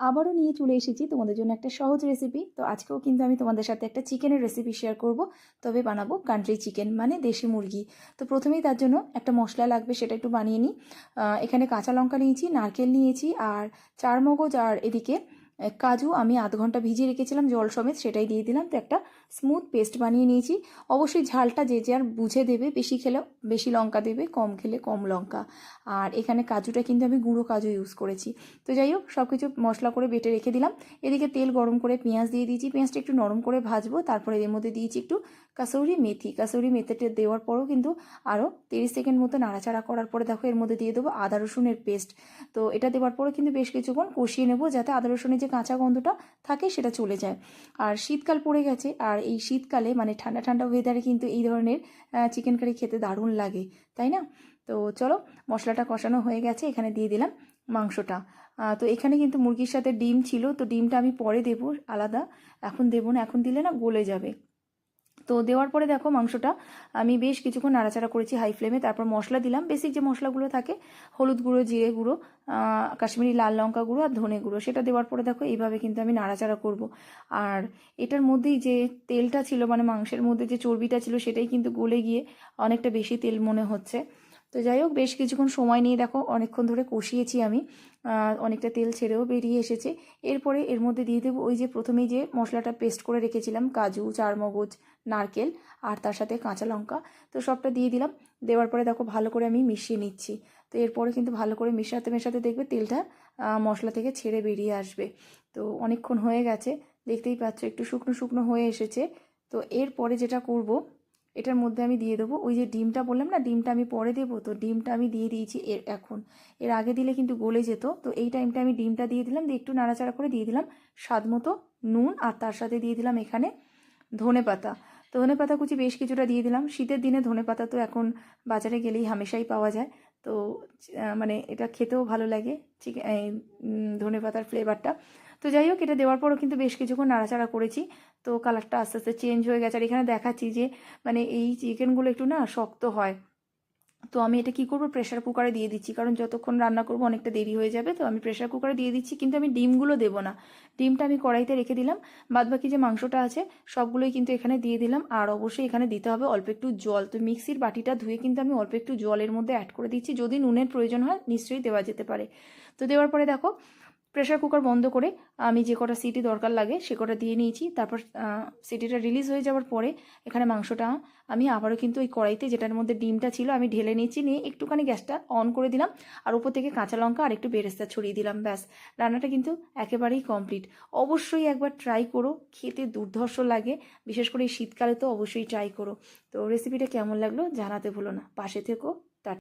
আবারও নিয়ে চলে এসেছি তোমাদের জন্য একটা সহজ রেসিপি তো আজকেও কিন্তু আমি তোমাদের সাথে একটা চিকেনের রেসিপি শেয়ার করব। তবে বানাবো কান্ট্রি চিকেন মানে দেশি মুরগি। তো প্রথমেই তার জন্য একটা মশলা লাগবে, সেটা একটু বানিয়ে নিই। এখানে কাঁচা লঙ্কা নিয়েছি, নারকেল নিয়েছি, আর চার মগজ আর এদিকে কাজু আমি আধ ঘণ্টা ভিজিয়ে রেখেছিলাম জল সমেত, সেটাই দিয়ে দিলাম। তো একটা স্মুথ পেস্ট বানিয়ে নিয়েছি। অবশ্যই ঝালটা যে যার বুঝে দেবে, বেশি খেলে বেশি লঙ্কা দেবে, কম খেলে কম লঙ্কা। আর এখানে কাজুটা কিন্তু আমি গুঁড়ো কাজু ইউজ করেছি। তো যাই হোক সব কিছু মশলা করে বেটে রেখে দিলাম। এদিকে তেল গরম করে পেঁয়াজ দিয়ে দিয়েছি। পেঁয়াজটা একটু নরম করে ভাজবো। তারপরে এর মধ্যে দিয়েছি একটু কাসৌরি মেথি। কাসৌরি মেথিটা দেওয়ার পরও কিন্তু আরও তিরিশ সেকেন্ড মতো নাড়াচাড়া করার পরে দেখো এর মধ্যে দিয়ে দেবো আদা রসুনের পেস্ট তো এটা দেওয়ার পরে কিন্তু বেশ কিছুক্ষণ কষিয়ে নেব যাতে আদা রসুনের যে কাঁচা গন্ধটা থাকে সেটা চলে যায়। আর শীতকাল পড়ে গেছে, আর এই শীতকালে মানে ঠান্ডা ঠান্ডা ওয়েদারে কিন্তু এই ধরনের চিকেন কারি খেতে দারুণ লাগে, তাই না? তো চলো মশলাটা কষানো হয়ে গেছে, এখানে দিয়ে দিলাম মাংসটা। তো এখানে কিন্তু মুরগির সাথে ডিম ছিল, তো ডিমটা আমি পরে দেবো, আলাদা। এখন দেবো না, এখন দিলে না গলে যাবে। তো দেওয়ার পরে দেখো মাংসটা আমি বেশ কিছুক্ষণ নাড়াচাড়া করেছি হাই ফ্লেমে তারপর মশলা দিলাম। বেসিক যে মশলাগুলো থাকে, হলুদ গুঁড়ো, জিরে গুঁড়ো কাশ্মীরি লাল লঙ্কা গুঁড়ো আর ধনে গুঁড়ো, সেটা দেওয়ার পরে দেখো এইভাবে কিন্তু আমি নাড়াচাড়া করব। আর এটার মধ্যেই যে তেলটা ছিল মানে মাংসের মধ্যে যে চর্বিটা ছিল, সেটাই কিন্তু গলে গিয়ে অনেকটা বেশি তেল মনে হচ্ছে। তো যাই হোক, বেশ কিছুক্ষণ সময় নিয়ে দেখো, অনেকক্ষণ ধরে কষিয়েছি আমি। অনেকটা তেল ছেড়েও বেরিয়ে এসেছে। এরপরে এর মধ্যে দিয়ে দেবো ওই যে প্রথমেই যে মশলাটা পেস্ট করে রেখেছিলাম, কাজু, চারমগজ, নারকেল আর তার সাথে কাঁচা লঙ্কা। তো সবটা দিয়ে দিলাম। দেওয়ার পরে দেখো, ভালো করে আমি মিশিয়ে নিচ্ছি। তো এরপরে কিন্তু ভালো করে মেশাতে মেশাতে দেখবে তেলটা মশলা থেকে ছেড়ে বেরিয়ে আসবে। তো অনেকক্ষণ হয়ে গেছে, দেখতেই পাচ্ছ একটু শুকনো শুকনো হয়ে এসেছে। তো এরপরে যেটা করব এটার মধ্যে আমি দিয়ে দেবো। ওই যে ডিমটা বললাম না, ডিমটা আমি পরে দেবো। তো ডিমটা আমি দিয়ে দিয়েছি এর এখন। এর আগে দিলে কিন্তু গলে যেত। তো এই টাইমটা আমি ডিমটা দিয়ে দিলাম, দিয়ে একটু নাড়াচাড়া করে দিয়ে দিলাম স্বাদ মতো নুন আর তার সাথে দিয়ে দিলাম এখানে ধনে পাতা। তো ধনে পাতা কুচি বেশ কিছুটা দিয়ে দিলাম। শীতের দিনে ধনে পাতা তো এখন বাজারে গেলেই হামেশাই পাওয়া যায়। তো মানে এটা খেতেও ভালো লাগে। চিকেন ধনে পাতার ফ্লেভারটা তো যাই হোক, এটা দেওয়ার পরও কিন্তু বেশ কিছুক্ষণ নাড়াচাড়া করেছি। তো কালারটা আস্তে আস্তে চেঞ্জ হয়ে গেছে। আর এখানে দেখাচ্ছি যে মানে এই চিকেনগুলো একটু না শক্ত হয়। তো আমি এটা কি করব? প্রেশার কুকারে দিয়ে দিচ্ছি। কারণ যতক্ষণ রান্না করব অনেকটা দেরি হয়ে যাবে। তো আমি প্রেশার কুকারে দিয়ে দিচ্ছি। কিন্তু আমি ডিমগুলো দেবো না। ডিমটা আমি কড়াইতে রেখে দিলাম। বাদবাকি যে মাংসটা আছে, সবগুলোই কিন্তু এখানে দিয়ে দিলাম। আর অবশ্যই এখানে দিতে হবে অল্প একটু জল। তো মিক্সির বাটিটা ধুয়ে কিন্তু আমি অল্প একটু জলের মধ্যে অ্যাড করে দিচ্ছি। যদি নুনের প্রয়োজন হয়, নিশ্চয়ই দেওয়া যেতে পারে। তো দেওয়ার পরে দেখো প্রেশার কুকার বন্ধ করে আমি যে কটা সিটি দরকার লাগে সে কটা দিয়ে নিয়েছি। তারপর সিটিটা রিলিজ হয়ে যাওয়ার পরে এখানে মাংসটা আমি আবারও কিন্তু ওই কড়াইতে যেটার মধ্যে ডিমটা ছিল আমি ঢেলে নিয়েছি, নিয়ে একটুখানি গ্যাসটা অন করে দিলাম আর উপর থেকে কাঁচা লঙ্কা আর একটু বেরেস্তা ছড়িয়ে দিলাম, ব্যাস। রান্নাটা কিন্তু একেবারেই কমপ্লিট অবশ্যই একবার ট্রাই করো, খেতে দুর্ধর্ষ লাগে, বিশেষ করে এই শীতকালে তো অবশ্যই ট্রাই করো। তো রেসিপিটা কেমন লাগল জানাতে ভুলো না। পাশে থেকো।